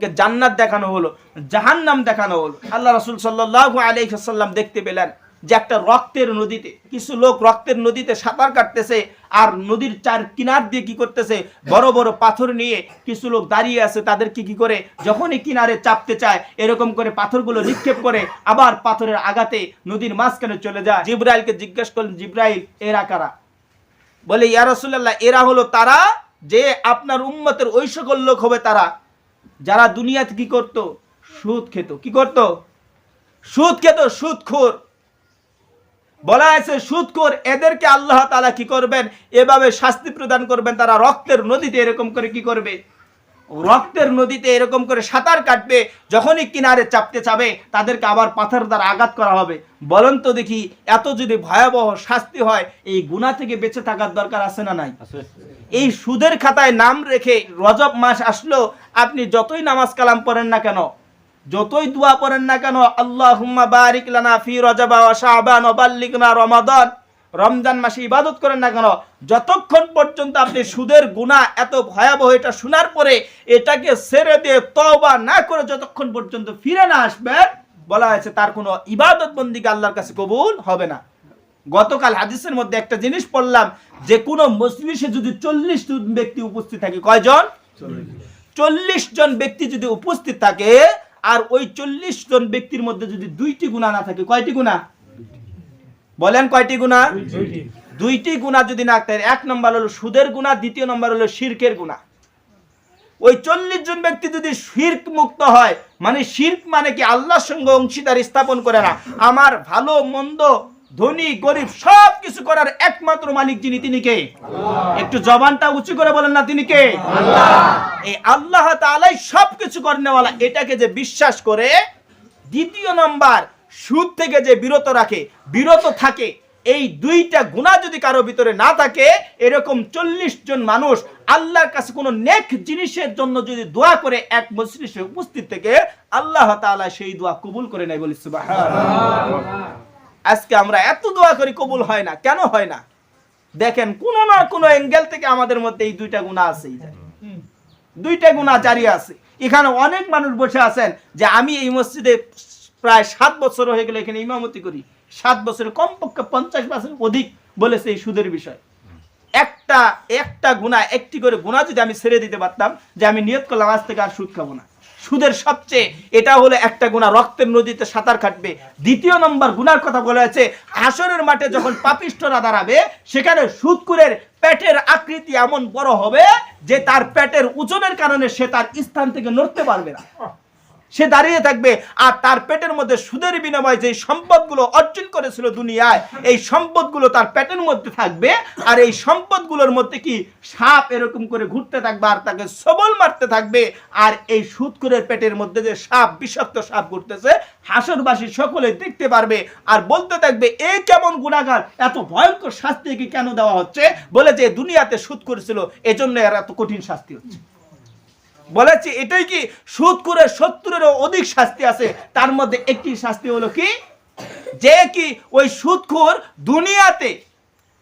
কে জান্নাত দেখানো হলো, জাহান্নাম দেখানো হলো। আল্লাহ রসুল সাল্লাহ আলাইসাল্লাম দেখতে পেলেন যে একটা রক্তের নদীতে, কিছু লোক রক্তের নদীতে সাঁতার কাটতেছে আর নদীর চার কিনার দিয়ে কি করতেছে, বড় বড় পাথর নিয়ে কিছু লোক দাঁড়িয়ে আছে তাদেরকে কি করে, যখনই কিনারে চাপতে চায়, এরকম করে পাথরগুলো নিক্ষেপ করে আবার পাথরের আঘাতে নদীর মাঝখানে চলে যায়। জিব্রাইলকে জিজ্ঞেস করলেন, জিব্রাইল, এরা কারা? বলে, ইয়া রাসূলুল্লাহ, এরা হলো তারা যে আপনার উম্মতের ওই সকল লোক হবে তারা। যারা দুনিয়াতে কি করত? সুদ খেত। কি করত? সুদ খেত, সুদখোর। বলা আছে সুদখোর, এদেরকে আল্লাহ তালা কি করবেন? এভাবে শাস্তি প্রদান করবেন, তারা রক্তের নদীতে এরকম করে কি করবে? রক্তের নদীতে এরকম করে সাঁতার কাটবে যখনই কিনারে চাপতে চাবে তাদেরকে আবার পাথর দ্বারা আঘাত করা হবে। বলেন তো দেখি এত যদি ভয়াবহ শাস্তি হয় এই গুণা থেকে বেঁচে থাকার দরকার আছে না নাই? এই সুদের খাতায় নাম রেখে রজব মাস আসলো আপনি যতই নামাজ কালাম পড়েন না কেন যতই দোয়া পড়েন না কেন আল্লাহ বারিক লানা ফি রজবা বাল্লিগনা রমাদান। রমজান মাসে ইবাদত করেন না কেন? যতক্ষণ পর্যন্ত আপনি সুদের গুণা এত ভয়াবহ এটা শোনার পরে এটাকে ছেড়ে দিয়ে তওবা না করে যতক্ষণ পর্যন্ত ফিরে না আসবেন বলা হয়েছে তার কোনো ইবাদত বন্দিকে আল্লাহর কাছে কবুল হবে না। গতকাল হাদিসের মধ্যে একটা জিনিস পড়লাম যে কোনো মজলিসে যদি চল্লিশ জন ব্যক্তি উপস্থিত থাকে, কয়জন? চল্লিশ জন ব্যক্তি যদি উপস্থিত থাকে, আর ওই চল্লিশ জন ব্যক্তির মধ্যে যদি দুইটি গুণা না থাকে, কয়টি গুণা বলেন কয়টি গুণা? দুইটি। গুণা যদি না থাকে এক নম্বর হলো সুদের গুণা দ্বিতীয় নম্বর হলো শিরকের গুণা। ওই চল্লিশ জন ব্যক্তি যদি শির্ক মুক্ত হয় মানে শির্ক মানে কি আল্লাহর সঙ্গে অংশীদার স্থাপন করে না। আমার ভালো মন্দ ধনী গরিব সব কিছু করার একমাত্র মালিক যিনি তিনি কে? একটু জবানটা উঁচু করে বলেন না তিনি কে? এই আল্লাহ তাআলাই সব কিছু করেনেওয়ালা এটাকে যে বিশ্বাস করে দ্বিতীয় নাম্বার সুদ থেকে যে বিরত রাখে, বিরত থাকে, এই দুইটা গুণা যদি কারও ভিতরে না থাকে, এরকম চল্লিশ জন মানুষ আল্লাহর কাছে কোনো নেক জিনিসের জন্য যদি দোয়া করে, এক মজলিসে উপস্থিত থেকে আল্লাহ তাআলা সেই দোয়া কবুল করে নেয় বলি আজকে আমরা এত দোয়া করি, কবুল হয় না, কেন হয় না? দেখেন, কোনো না কোনো অ্যাঙ্গেল থেকে আমাদের মধ্যে এই দুইটা গুণা আছে দুইটা গুণা জারি আছে। এখানে অনেক মানুষ বসে আছেন যে, আমি এই মসজিদে প্রায় সাত বছর হয়ে গেলে এখানে ইমামতি করি। সাত বছর কমপক্ষে পঞ্চাশ বছর অধিক বলেছে এই সুদের বিষয়। একটা একটা গুণা একটি করে গুণা যদি আমি ছেড়ে দিতে পারতাম যে আমি নিয়ত করলাম, আজ থেকে আর সুদ খাব না। সুদের সবচেয়ে, এটা হলো একটা গুণা রক্তের নদীতে সাঁতার কাটবে। দ্বিতীয় নম্বর গুনার কথা বলা আছে হাসরের মাঠে যখন পাপিষ্টরা দাঁড়াবে, সেখানে সুদকুরের পেটের আকৃতি এমন বড় হবে যে তার পেটের ওজনের কারণে সে তার স্থান থেকে নড়তে পারবে না। সে দাঁড়িয়ে থাকবে আর তার পেটের মধ্যে সুদের বিনিময়ে যে সম্পদগুলো অর্জন করেছিল দুনিয়ায়, এই সম্পদগুলো তার পেটের মধ্যে থাকবে আর এই সম্পদগুলোর মধ্যে কি সাপ এরকম করে ঘুরতে থাকবে আর তাকে সবল মারতে থাকবে আর এই সুদকুরের পেটের মধ্যে যে সাপ, বিষাক্ত সাপ ঘুরতেছে, হাসরবাসী সকলে দেখতে পারবে আর বলতে থাকবে, এ কেমন গুণাগার, এত ভয়ঙ্কর শাস্তি কি কেন দেওয়া হচ্ছে? বলে যে দুনিয়াতে সুদ করেছিল এজন্য এর এত কঠিন শাস্তি হচ্ছে। বলেছি, এটাই কি সুদ করে সত্তরেরও অধিক শাস্তি আছে? তার মধ্যে একটি শাস্তি হলো কি? যে কি ওই সুদখোর দুনিয়াতে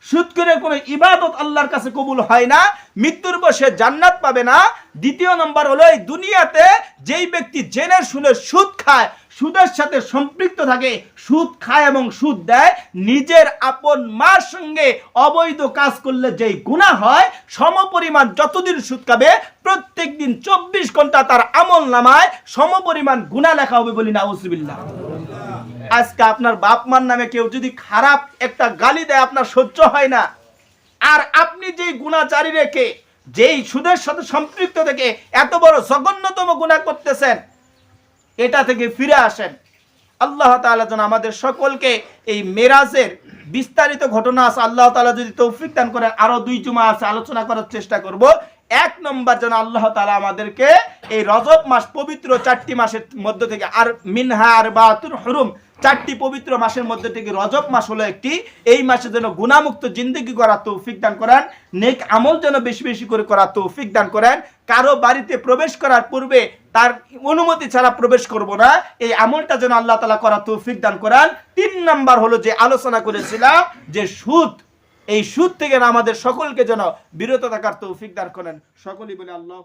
সুদ করে কোনো ইবাদত আল্লাহর কাছে কবুল হয় না মৃত্যুর বসে জান্নাত পাবে না। দ্বিতীয় নম্বর হলো এই দুনিয়াতে যেই ব্যক্তি জেনে শুনে সুদ খায়, সুদের সাথে সম্পৃক্ত থাকে, সুদ খায় এবং সুদ দেয়, নিজের আপন মার সঙ্গে অবৈধ কাজ করলে যেই গুণা হয় সমপরিমাণ যতদিন সুদ খাবে প্রত্যেক দিন চব্বিশ ঘণ্টা তার আমল নামায় সমপরিমাণ গুণা লেখা হবে বলি না উসবিল্লা আজকে আপনার বাপ মার নামে কেউ যদি খারাপ একটা গালি দেয়, আপনার সহ্য হয় না। আর আপনি যেই গুণা জারি রেখে, যেই সুদের সাথে সম্পৃক্ত থেকে এত বড় জঘন্যতম গুণা করতেছেন, এটা থেকে ফিরে আসেন। আল্লাহ তালা যেন আমাদের সকলকে এই মেরাজের বিস্তারিত ঘটনা আছে, আল্লাহ তালা যদি তৌফিক দান করেন, আরও দুই জুমা আছে, আলোচনা করার চেষ্টা করব। এক নম্বর যেন আল্লাহ তালা আমাদেরকে এই রজব মাস পবিত্র চারটি মাসের মধ্য থেকে আর মিনহা আর বাহাতুর হরুম চারটি পবিত্র মাসের মধ্যে থেকে রজব মাস হলো একটি। এই মাসে যেন গুণামুক্ত জিন্দগি করার তৌফিক দান করেন, নেক আমল যেন বেশি বেশি করে করার তৌফিক দান করেন। কারও বাড়িতে প্রবেশ করার পূর্বে তার অনুমতি ছাড়া প্রবেশ করব না। এই আমলটা যেন আল্লাহ তালা করার তৌফিক দান করেন। তিন নাম্বার হলো যে আলোচনা করেছিলাম যে সুদ। এই সুদ থেকে আমাদের সকলকে যেন বিরত থাকার তৌফিক দান করেন। সকলেই বলে আল্লাহ